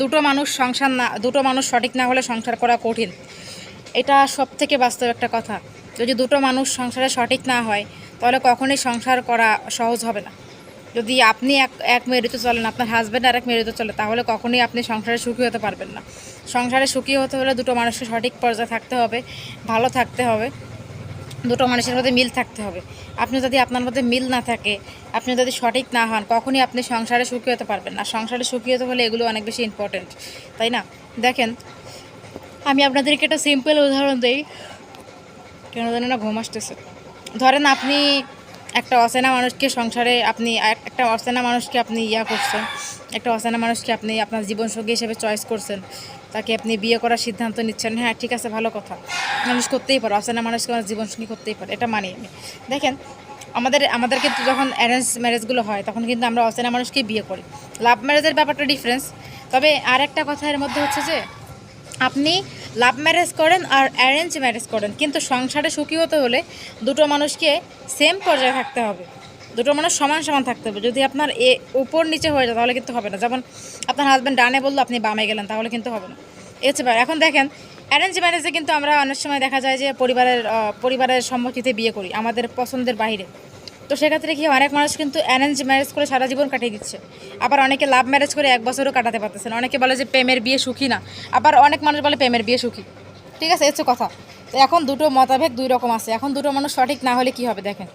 দুটো মানুষ সংসার না দুটো মানুষ সঠিক না হলে সংসার করা কঠিন। এটা সব থেকে বাস্তব একটা কথা। যদি দুটো মানুষ সংসারে সঠিক না হয়, তাহলে কখনোই সংসার করা সহজ হবে না। যদি আপনি এক এক মেরুতে চলেন, আপনার হাজব্যান্ড আর এক মেরুতে চলে, তাহলে কখনোই আপনি সংসারে সুখী হতে পারবেন না। সংসারে সুখী হতে হলে দুটো মানুষের সঠিক পর্যায়ে থাকতে হবে, ভালো থাকতে হবে। দুটো মানুষের মধ্যে মিল থাকতে হবে। আপনি যদি আপনার মধ্যে মিল না থাকে, আপনি যদি সঠিক না হন, কখনই আপনি সংসারে সুখী হতে পারবেন না। সংসারে সুখী হতে হলে এগুলো অনেক বেশি ইম্পর্টেন্ট তাই না? দেখেন, আমি আপনাদেরকে একটা সিম্পল উদাহরণ দিই। কেন জানি না ঘুম আসতেছে। ধরেন আপনি একটা অচেনা মানুষকে সংসারে আপনি এক- একটা অচেনা মানুষকে আপনি ইয়া করছেন, একটা অচেনা মানুষকে আপনি আপনার জীবনসঙ্গী হিসেবে চয়েস করছেন। তাকে আপনি বিয়ে করার সিদ্ধান্ত নিচ্ছেন। হ্যাঁ ঠিক আছে, ভালো কথা। মানুষ করতেই পারে, অচেনা মানুষকে আমার জীবনসঙ্গী করতেই পারে, এটা মানি আমি দেখেন, আমাদের আমাদের কিন্তু যখন অ্যারেঞ্জ ম্যারেজগুলো হয়, তখন কিন্তু আমরা অচেনা মানুষকেই বিয়ে করি। লাভ ম্যারেজের ব্যাপারটা ডিফারেন্স তবে আর একটা কথা এর মধ্যে হচ্ছে যে, আপনি লাভ ম্যারেজ করেন আর অ্যারেঞ্জ ম্যারেজ করেন। কিন্তু সংসারে সুখী হতে হলে দুটো মানুষকে সেম পর্যায়ে থাকতে হবে। দুটো মানুষ সমান সমান থাকতে হবে। যদি আপনার এ উপর নিচে হয়ে যায় তাহলে কিন্তু হবে না। যেমন আপনার হাজব্যান্ড ডানে বলল আপনি বামে গেলেন, তাহলে কিন্তু হবে না। এ হচ্ছে ব্যাপার। এখন দেখেন অ্যারেঞ্জ ম্যারেজে কিন্তু আমরা অনেক সময় দেখা যায় যে পরিবারের পরিবারের সম্মতিতে বিয়ে করি, আমাদের পছন্দের বাইরে তো সেক্ষেত্রে কি অনেক মানুষ কিন্তু অ্যারেঞ্জ ম্যারেজ করে সারা জীবন কাটিয়ে দিচ্ছে। আবার অনেকে লাভ ম্যারেজ করে এক বছরও কাটাতে পারতেছে না। অনেকে বলে যে প্রেমের বিয়ে সুখী না। আবার অনেক মানুষ বলে প্রেমের বিয়ে সুখী। ঠিক আছে, এ হচ্ছে কথা। তো এখন দুটো মতাভেদ দুই রকম আছে। এখন দুটো মানুষ সঠিক না হলে কি হবে, দেখেন।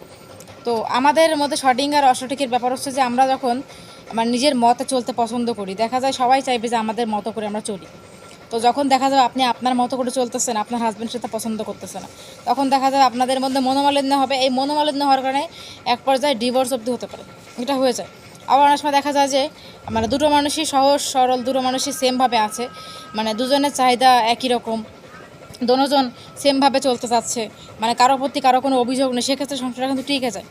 তো আমাদের মধ্যে সঠিক আর অসঠিকের ব্যাপার হচ্ছে যে আমরা যখন আমার নিজের মতে চলতে পছন্দ করি, দেখা যায় সবাই চাইবে যে আমাদের মতো করে আমরা চলি। তো যখন দেখা যাবে আপনি আপনার মতো করে চলতেছেন, আপনার হাজব্যান্ড সেটা পছন্দ করতেছে না। তখন দেখা যাবে আপনাদের মধ্যে মনোমালিন্য হবে। এই মনোমালিন্য হওয়ার কারণে এক পর্যায়ে ডিভোর্স অবধি হতে পারে। এটা হয়ে যায়। আবার অনেক সময় দেখা যায় যে মানে দুটো মানুষই সহজ, সরল, দুটো মানুষই সেমভাবে আছে। মানে দুজনের চাহিদা একই রকম। দোনোজন সেমভাবে চলতে চাচ্ছে। মানে কারও প্রতি কারও কোনো অভিযোগ নেই, সেক্ষেত্রে সংসারটা কিন্তু ঠিক আছে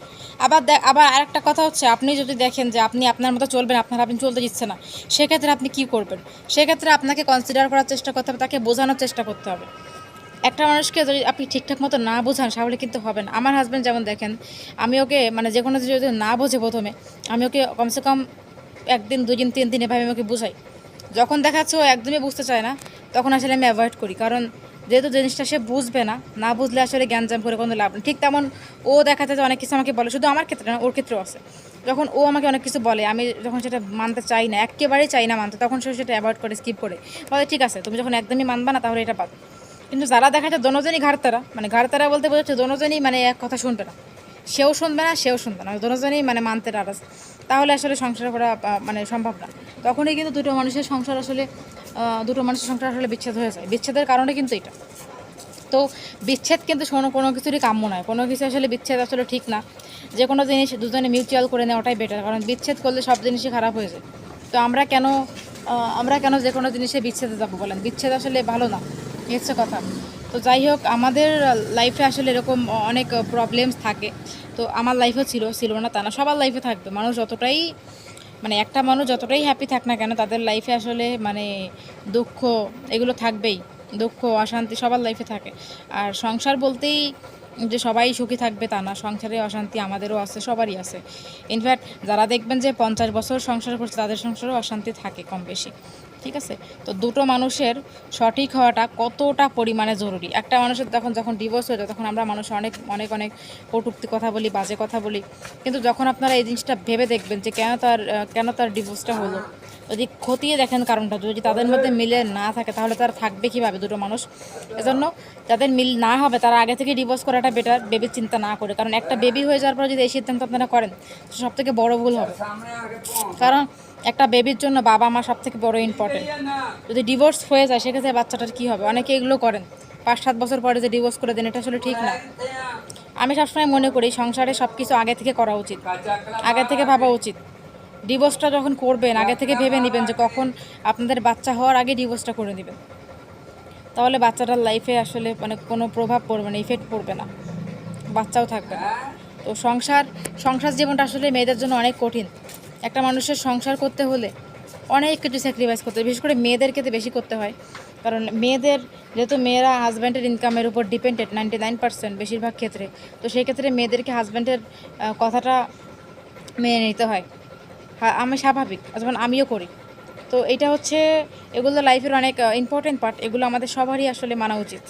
আবার আবার আরেকটা কথা হচ্ছে, আপনি যদি দেখেন যে আপনি আপনার মতো চলবেন, আপনার আপনি চলতে দিচ্ছে না, সেক্ষেত্রে আপনি কি করবেন? সেক্ষেত্রে আপনাকে কনসিডার করার চেষ্টা করতে হবে, তাকে বোঝানোর চেষ্টা করতে হবে। একটা মানুষকে যদি আপনি ঠিকঠাক মতো না বোঝান, তাহলে কিন্তু হবে না। আমার হাজব্যান্ড যেমন দেখেন, আমি ওকে মানে যে কোনো যদি না বোঝে প্রথমে, আমি ওকে কমসে কম একদিন দুই দিন তিন দিন এভাবে আমি ওকে বুঝাই। যখন দেখাচ্ছে ও একদমই বুঝতে চায় না, তখন আসলে আমি অ্যাভয়েড করি। কারণ যেহেতু জিনিসটা সে বুঝবে না না বুঝলে আসলে জ্ঞানজাম করে কোনো লাভ নেই। ঠিক তেমন ও দেখা যায় যে অনেক কিছু আমাকে বলে, শুধু আমার ক্ষেত্রে না, ওর ক্ষেত্রেও আছে। যখন ও আমাকে অনেক কিছু বলে, আমি যখন সেটা মানতে চাই না, একেবারেই চাই না মানতে, তখন সে সেটা অ্যাভয়েড করে স্কিপ করে। বলে, ঠিক আছে, তুমি যখন একদমই মানবা না, তাহলে এটা বাদ কিন্তু যারা দেখা যায় দনোজনই ঘাড়তারা মানে ঘাড়তারা বলতে বোঝাচ্ছে দনোজনই মানে এক কথা শুনবে না। সেও শুনবে না, সেও শুনবে না দনোজনই মানে মানতে নারাজ। তাহলে আসলে সংসার করা মানে সম্ভব না। তখনই কিন্তু দুটো মানুষের সংসার আসলে দুটো মানুষের সংসার আসলে বিচ্ছেদ হয়ে যায়। বিচ্ছেদের কারণে কিন্তু এটা। তো বিচ্ছেদ কিন্তু কোনো কোনো কিছুরই কাম্য নয়। কোনো কিছু আসলে বিচ্ছেদ আসলে ঠিক না। যে কোনো জিনিস দুজনে মিউচুয়াল করে নেওয়াটাই বেটার কারণ বিচ্ছেদ করলে সব জিনিসই খারাপ হয়ে যায়। তো আমরা কেন আমরা কেন যে কোনো জিনিসে বিচ্ছেদে যাব বলেন? বিচ্ছেদ আসলে ভালো না হচ্ছে কথা। তো যাই হোক, আমাদের লাইফে আসলে এরকম অনেক প্রবলেমস থাকে। তো আমার লাইফেও ছিল ছিল না তা না, সবার লাইফে থাকবে। মানুষ যতটাই মানে একটা মানুষ যতটাই হ্যাপি থাক না কেন, তাদের লাইফে আসলে মানে দুঃখ এগুলো থাকবেই। দুঃখ, অশান্তি সবার লাইফে থাকে। আর সংসার বলতেই যে সবাই সুখী থাকবে তা না, সংসারে অশান্তি আমাদেরও আছে, সবারই আছে। ইনফ্যাক্ট যারা দেখবেন যে পঞ্চাশ বছর সংসার করছে, তাদের সংসারেও অশান্তি থাকে কম বেশি। ঠিক আছে? তো দুটো মানুষের সঠিক হওয়াটা কতটা পরিমাণে জরুরি? একটা মানুষের তখন যখন ডিভোর্স হয়ে যায়, তখন আমরা মানুষ অনেক অনেক অনেক কটুক্তি কথা বলি, বাজে কথা বলি। কিন্তু যখন আপনারা এই জিনিসটা ভেবে দেখবেন যে কেন তার কেন তার ডিভোর্সটা হলো, যদি খতিয়ে দেখেন কারণটা, যদি তাদের মধ্যে মিলে না থাকে, তাহলে তার থাকবে কীভাবে দুটো মানুষ? এজন্য যাদের মিল না হবে, তারা আগে থেকে ডিভোর্স করাটা বেটার বেবির চিন্তা না করে। কারণ একটা বেবি হয়ে যাওয়ার পর যদি এই সিদ্ধান্ত আপনারা করেন সব থেকে বড় ভুল হবে। কারণ একটা বেবির জন্য বাবা মা সব থেকে বড় ইম্পর্টেন্ট যদি ডিভোর্স হয়ে যায়, সেক্ষেত্রে বাচ্চাটার কী হবে? অনেকে এগুলো করেন। পাঁচ, সাত বছর পরে যে ডিভোর্স করে দেন, এটা আসলে ঠিক না। আমি সবসময় মনে করি, সংসারে সব কিছু আগে থেকে করা উচিত। আগে থেকে ভাবা উচিত। ডিভোর্সটা যখন করবেন, আগে থেকে ভেবে নেবেন যে কখন আপনাদের বাচ্চা হওয়ার আগে ডিভোর্সটা করে নেবেন। তাহলে বাচ্চাটার লাইফে আসলে মানে কোনো প্রভাব পড়বে না ইফেক্ট পড়বে না। বাচ্চাও থাকবে না। তো সংসার সংসার জীবনটা আসলে মেয়েদের জন্য অনেক কঠিন। একটা মানুষের সংসার করতে হলে অনেক কিছু স্যাক্রিফাইস করতে হয়। বিশেষ করে মেয়েদেরকে তো বেশি করতে হয়। কারণ মেয়েদের যেহেতু মেয়েরা হাজব্যান্ডের ইনকামের উপর ডিপেন্ডেড নাইনটি নাইন পার্সেন্ট বেশিরভাগ ক্ষেত্রে, তো সেই ক্ষেত্রে মেয়েদেরকে হাজব্যান্ডের কথাটা মেনে নিতে হয়। আমি স্বাভাবিক, যেমন আমিও করি। তো এটা হচ্ছে, এগুলো লাইফের অনেক ইম্পর্টেন্ট পার্ট এগুলো আমাদের সবারই আসলে মানা উচিত।